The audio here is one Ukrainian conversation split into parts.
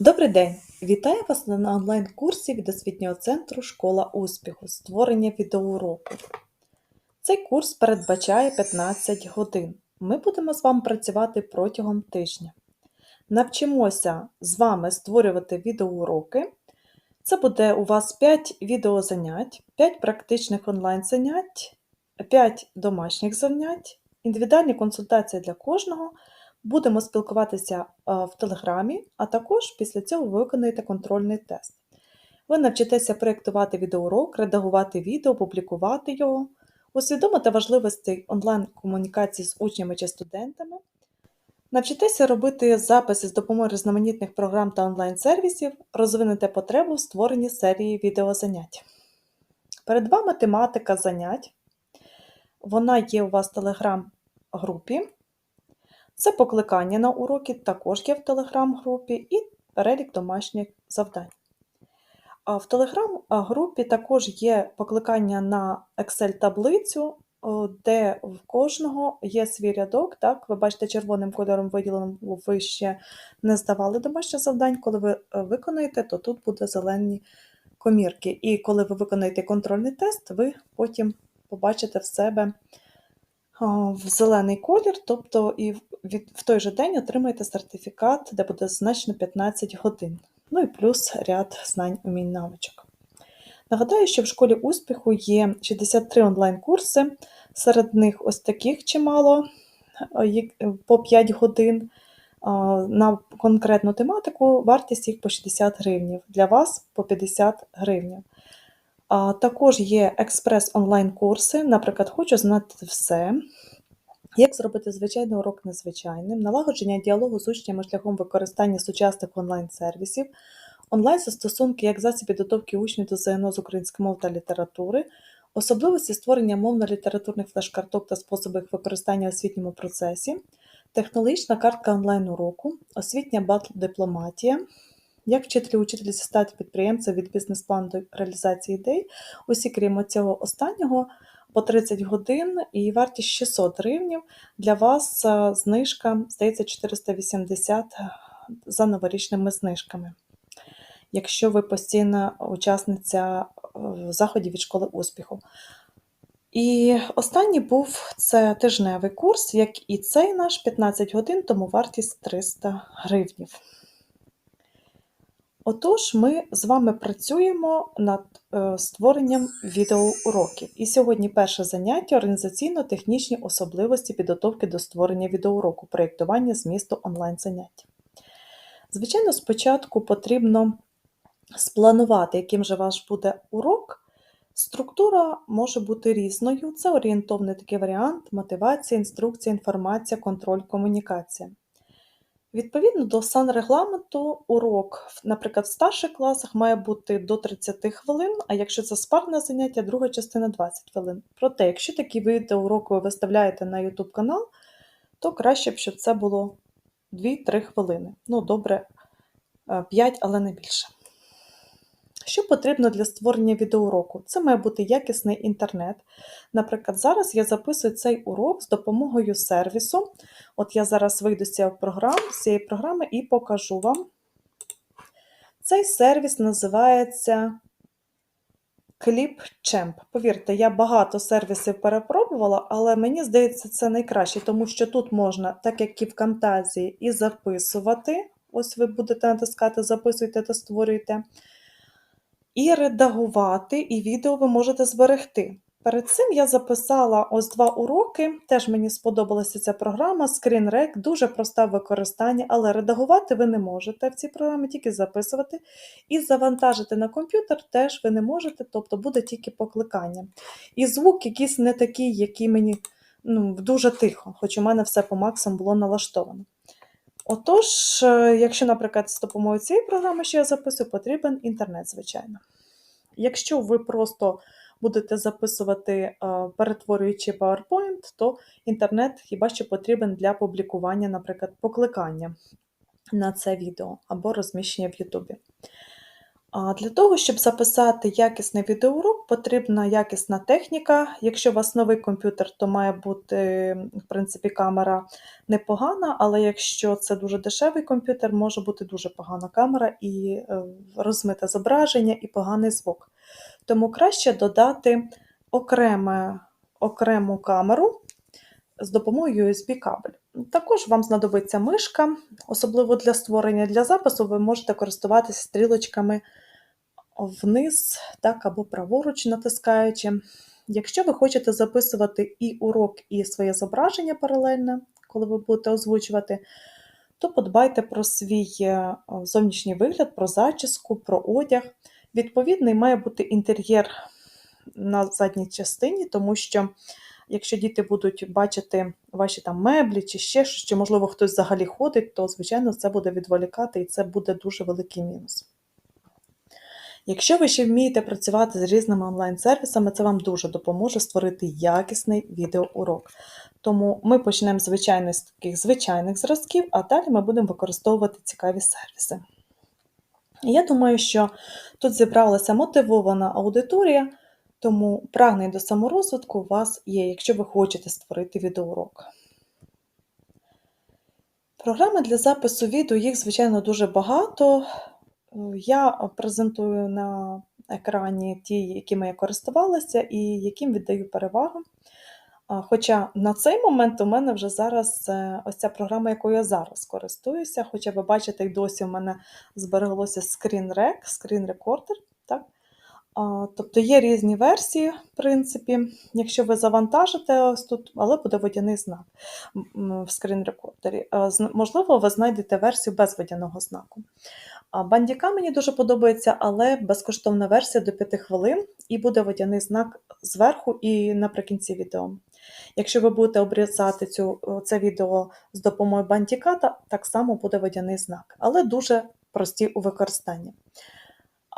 Добрий день! Вітаю вас на онлайн-курсі від освітнього центру Школа успіху створення відеоуроку. Цей курс передбачає 15 годин. Ми будемо з вами працювати протягом тижня. Навчимося з вами створювати відеоуроки. Це буде у вас 5 відеозанять, 5 практичних онлайн-занять, 5 домашніх занять, індивідуальні консультації для кожного. Будемо спілкуватися в Телеграмі, а також після цього ви виконаєте контрольний тест. Ви навчитеся проєктувати відеоурок, редагувати відео, публікувати його, усвідомити важливості онлайн-комунікації з учнями чи студентами, навчитеся робити записи з допомогою різноманітних програм та онлайн-сервісів, розвинете потребу в створенні серії відеозанять. Перед вами тематика занять. Вона є у вас в телеграм-групі. Це покликання на уроки також є в телеграм-групі і перелік домашніх завдань. В телеграм-групі також є покликання на Excel-таблицю, де в кожного є свій рядок. Так, ви бачите, червоним кольором виділеним ви ще не здавали домашнє завдань. Коли ви е, виконаєте, то тут буде зелені комірки. І коли ви виконаєте контрольний тест, ви потім побачите в себе в зелений колір, тобто і в- той же день отримаєте сертифікат, де буде значно 15 годин. Ну і плюс ряд знань, умінь, навичок. Нагадаю, що в школі успіху є 63 онлайн-курси, серед них ось таких чимало, по 5 годин. На конкретну тематику вартість їх по 60 гривнів, для вас по 50 гривнів. Також є експрес онлайн-курси, наприклад, хочу знати все. Як зробити звичайний урок незвичайним, налагодження діалогу з учнями шляхом використання сучасних онлайн-сервісів, онлайн-застосунки як засіб підготовки учнів до ЗНО з української мови та літератури, особливості створення мовно-літературних флеш-карток та способи їх використання в освітньому процесі, технологічна картка онлайн-уроку, освітня батл-дипломатія, як вчителі учителі стати підприємцем від бізнес-плану до реалізації ідей, усі крім цього останнього по 30 годин і вартість 600 гривнів. Для вас е, знижка, здається, 480 за новорічними знижками. Якщо ви постійна учасниця е, заходів від школи успіху. І останній був це тижневий курс, як і цей наш 15 годин, тому вартість 300 гривнів. Отож, ми з вами працюємо над е, створенням відеоуроків. І сьогодні перше заняття організаційно-технічні особливості підготовки до створення відеоуроку, проєктування змісту онлайн-занять. Звичайно, спочатку потрібно спланувати, яким же ваш буде урок. Структура може бути різною. Це орієнтовний такий варіант, мотивація, інструкція, інформація, контроль, комунікація. Відповідно до санрегламенту, урок, наприклад, в старших класах має бути до 30 хвилин, а якщо це спарне заняття, друга частина 20 хвилин. Проте, якщо такі відеоуроки ви виставляєте на YouTube канал, то краще б, щоб це було 2-3 хвилини. Ну, добре, 5, але не більше. Що потрібно для створення відеоуроку? Це має бути якісний інтернет. Наприклад, зараз я записую цей урок з допомогою сервісу. От я зараз вийду з цієї програми, з цієї програми і покажу вам. Цей сервіс називається ClipChamp. Повірте, я багато сервісів перепробувала, але мені здається, це найкраще, тому що тут можна, так як і в Camtasia, і записувати. Ось ви будете натискати Записуйте та створюйте. І редагувати, і відео ви можете зберегти. Перед цим я записала ось два уроки. Теж мені сподобалася ця програма ScreenRec, дуже проста в використанні, але редагувати ви не можете в цій програмі, тільки записувати. І завантажити на комп'ютер теж ви не можете, тобто буде тільки покликання. І звук якийсь не такий, який мені ну, дуже тихо, хоч у мене все по максимуму було налаштовано. Отож, е, якщо, наприклад, з допомогою цієї програми, що я записую, потрібен інтернет, звичайно. Якщо ви просто будете записувати, е, перетворюючи PowerPoint, то інтернет хіба що потрібен для публікування, наприклад, покликання на це відео або розміщення в Ютубі. А для того, щоб записати якісний відеоурок, потрібна якісна техніка. Якщо у вас новий комп'ютер, то має бути, в принципі, камера непогана, але якщо це дуже дешевий комп'ютер, може бути дуже погана камера і е, розмите зображення, і поганий звук. Тому краще додати окреме, окрему камеру з допомогою USB-кабель. Також вам знадобиться мишка, особливо для створення для запису, ви можете користуватися стрілочками вниз, так, або праворуч натискаючи. Якщо ви хочете записувати і урок, і своє зображення паралельно, коли ви будете озвучувати, то подбайте про свій е, зовнішній вигляд, про зачіску, про одяг. Відповідний має бути інтер'єр на задній частині, тому що якщо діти будуть бачити ваші там меблі чи ще щось, чи, можливо, хтось взагалі ходить, то, звичайно, це буде відволікати і це буде дуже великий мінус. Якщо ви ще вмієте працювати з різними онлайн-сервісами, це вам дуже допоможе створити якісний відеоурок. Тому ми почнемо звичайно з таких звичайних зразків, а далі ми будемо використовувати цікаві сервіси. Я думаю, що тут зібралася мотивована аудиторія, тому прагнень до саморозвитку у вас є, якщо ви хочете створити відеоурок. Програми для запису відео, їх, звичайно, дуже багато. Я презентую на екрані ті, якими я користувалася і яким віддаю перевагу. Хоча на цей момент у мене вже зараз е, ось ця програма, якою я зараз користуюся. Хоча ви бачите, і досі у мене збереглося Screen Rec, Screen Recorder. Так? А, Тобто є різні версії, в принципі, якщо ви завантажите ось тут, але буде водяний знак в скрін-рекордері. Е, Можливо, ви знайдете версію без водяного знаку. Бандіка мені дуже подобається, але безкоштовна версія до 5 хвилин, і буде водяний знак зверху і наприкінці відео. Якщо ви будете обрізати цю, це відео з допомогою бандіката, так само буде водяний знак, але дуже прості у використанні.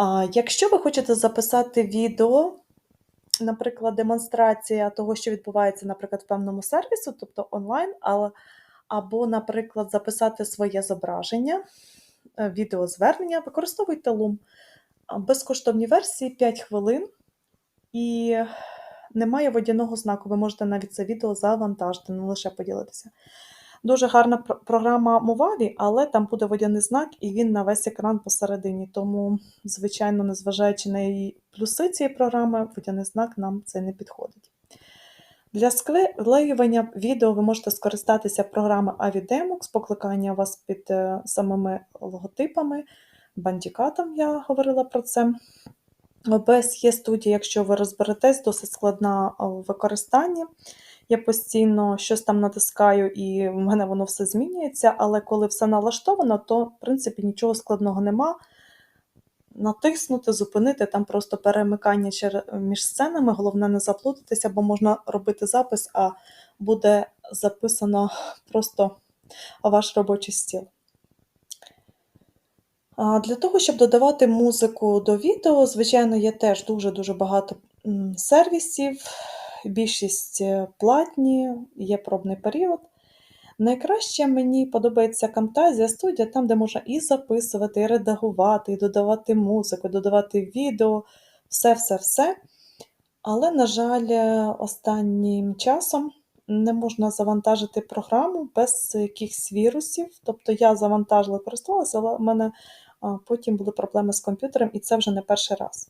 А якщо ви хочете записати відео, наприклад, демонстрація того, що відбувається, наприклад, в певному сервісі, тобто онлайн, або, наприклад, записати своє зображення, е, відеозвернення, використовуйте Loom. Безкоштовні версії 5 хвилин і немає водяного знаку. Ви можете навіть це відео завантажити, не лише поділитися. Дуже гарна пр- програма Movavi, але там буде водяний знак, і він на весь екран посередині. Тому, звичайно, незважаючи на її плюси цієї програми, водяний знак нам це не підходить. Для склеювання відео ви можете скористатися програмою Avidemux, покликання вас під е, самими логотипами, бандікатом, я говорила про це. OBS є студія, якщо ви розберетесь, досить складна в використанні. Я постійно щось там натискаю, і в мене воно все змінюється, але коли все налаштовано, то в принципі нічого складного нема. Натиснути, зупинити, там просто перемикання між сценами. Головне не заплутатися, бо можна робити запис, а буде записано просто ваш робочий стіл. Для того, щоб додавати музику до відео, звичайно, є теж дуже-дуже багато сервісів, більшість е, платні, є пробний період. Найкраще мені подобається Camtasia Studio, там, де можна і записувати, і редагувати, і додавати музику, додавати відео, все-все-все. Але, на жаль, е, останнім часом не можна завантажити програму без якихось вірусів. Тобто я завантажила, користувалася, але в мене потім були проблеми з комп'ютером, і це вже не перший раз.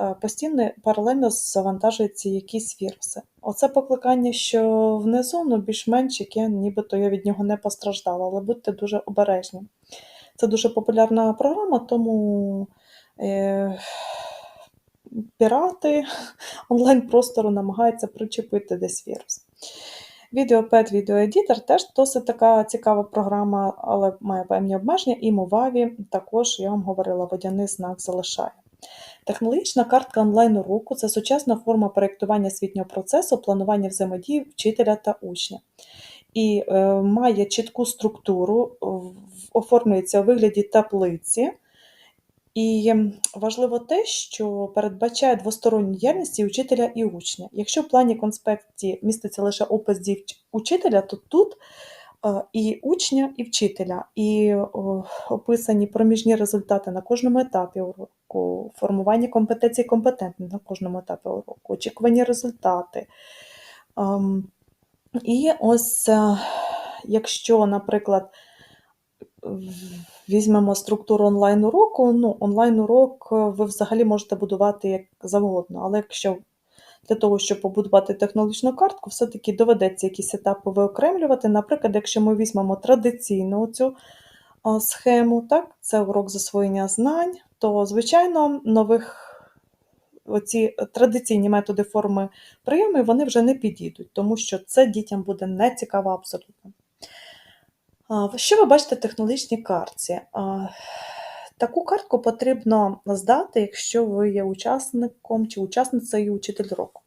Е, Постійно паралельно завантажуються якісь віруси. Оце покликання, що внизу, ну більш-менш яке, нібито я від нього не постраждала, але будьте дуже обережні. Це дуже популярна програма, тому е, пірати онлайн-простору намагаються причепити десь вірус. Відеопед, відеоедітор теж досить така цікава програма, але має певні обмеження. І Movavi також, я вам говорила, водяний знак залишає. Технологічна картка онлайн-уроку це сучасна форма проєктування освітнього процесу, планування взаємодії вчителя та учня. І е, має чітку структуру, оформлюється у вигляді таблиці. І важливо те, що передбачає двосторонню діяльність і учителя і учня. Якщо в плані конспекті міститься лише опис дій учителя, то тут е, і учня, і вчителя, і описані проміжні результати на кожному етапі уроку, формування компетенцій компетентних на кожному етапі уроку, очікувані результати. Ем, І ось, е, якщо, наприклад, візьмемо структуру онлайн-уроку, ну, онлайн-урок е, ви взагалі можете будувати як завгодно, але якщо для того, щоб побудувати технологічну картку, все-таки доведеться якісь етапи виокремлювати. Наприклад, якщо ми візьмемо традиційну цю схему, так, це урок засвоєння знань, то, звичайно, нових оці традиційні методи форми прийому вони вже не підійдуть, тому що це дітям буде не цікаво абсолютно. Що ви бачите в технологічній картці? Таку картку потрібно здати, якщо ви є учасником чи учасницею учитель року.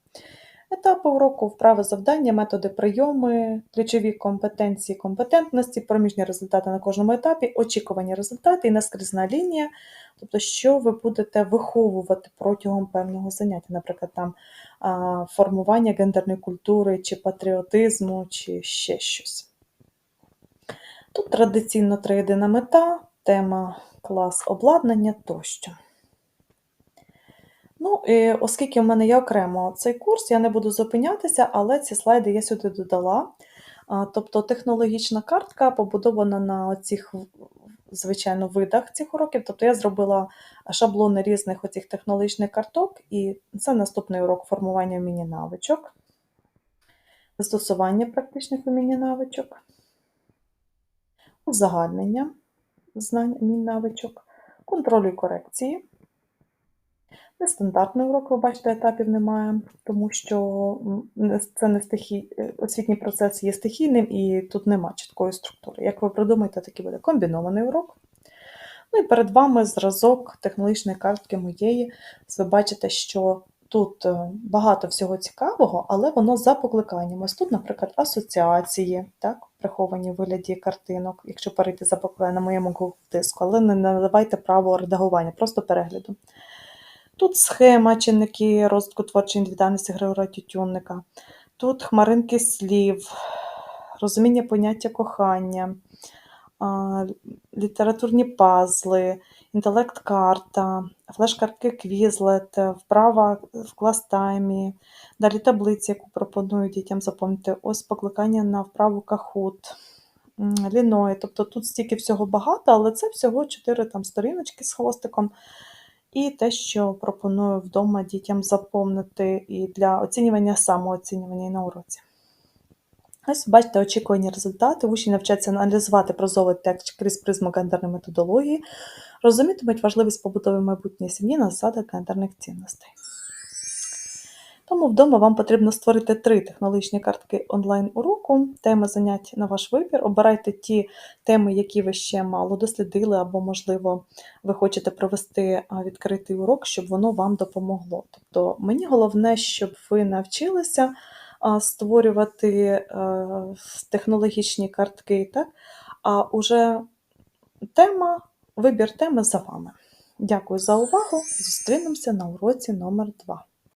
Етапи уроку, вправи завдання, методи прийоми, ключові компетенції, компетентності, проміжні результати на кожному етапі, очікувані результати і наскрізна лінія, тобто, що ви будете виховувати протягом певного заняття, наприклад, там формування гендерної культури, чи патріотизму, чи ще щось. Тут традиційно триєдина мета, тема клас обладнання тощо. Ну, і оскільки в мене є окремо цей курс, я не буду зупинятися, але ці слайди я сюди додала. Тобто технологічна картка побудована на цих, звичайно, видах цих уроків. Тобто я зробила шаблони різних оцих технологічних карток, і це наступний урок формування вміння навичок, застосування практичних вмінь і навичок, узагальнення знань вмінь навичок, контролю і корекції. Нестандартний урок, ви бачите, етапів немає, тому що це не стихій, е, освітній процес є стихійним і тут нема чіткої структури. Як ви придумаєте, такий буде комбінований урок. Ну і перед вами зразок технологічної картки моєї. Ви бачите, що тут е, багато всього цікавого, але воно за покликанням. Ось тут, наприклад, асоціації, так, приховані в вигляді картинок, якщо перейти за покликанням на моєму диску, але не надавайте право редагування, просто перегляду. Тут схема чинники розвитку творчої індивідуальності Григора Тютюнника. Тут хмаринки слів, розуміння поняття кохання, літературні пазли, інтелект-карта, флеш-картки Quizlet, вправа в клас-таймі, далі таблиці, яку пропоную дітям заповнити, ось покликання на вправу м, Ліної. Тобто тут стільки всього багато, але це всього 4 там, сторіночки з хвостиком. І те, що пропоную вдома дітям заповнити і для оцінювання, самооцінювання і на уроці. Ось бачите очікувані результати. Учні навчаться аналізувати прозовий текст крізь призму гендерної методології, розумітимуть важливість побудови майбутньої сім'ї на засадах гендерних цінностей. Тому вдома вам потрібно створити три технологічні картки онлайн-уроку, теми занять на ваш вибір. Обирайте ті теми, які ви ще мало дослідили, або, можливо, ви хочете провести відкритий урок, щоб воно вам допомогло. Тобто мені головне, щоб ви навчилися створювати е, технологічні картки, так? а уже тема, вибір теми за вами. Дякую за увагу. Зустрінемося на уроці номер 2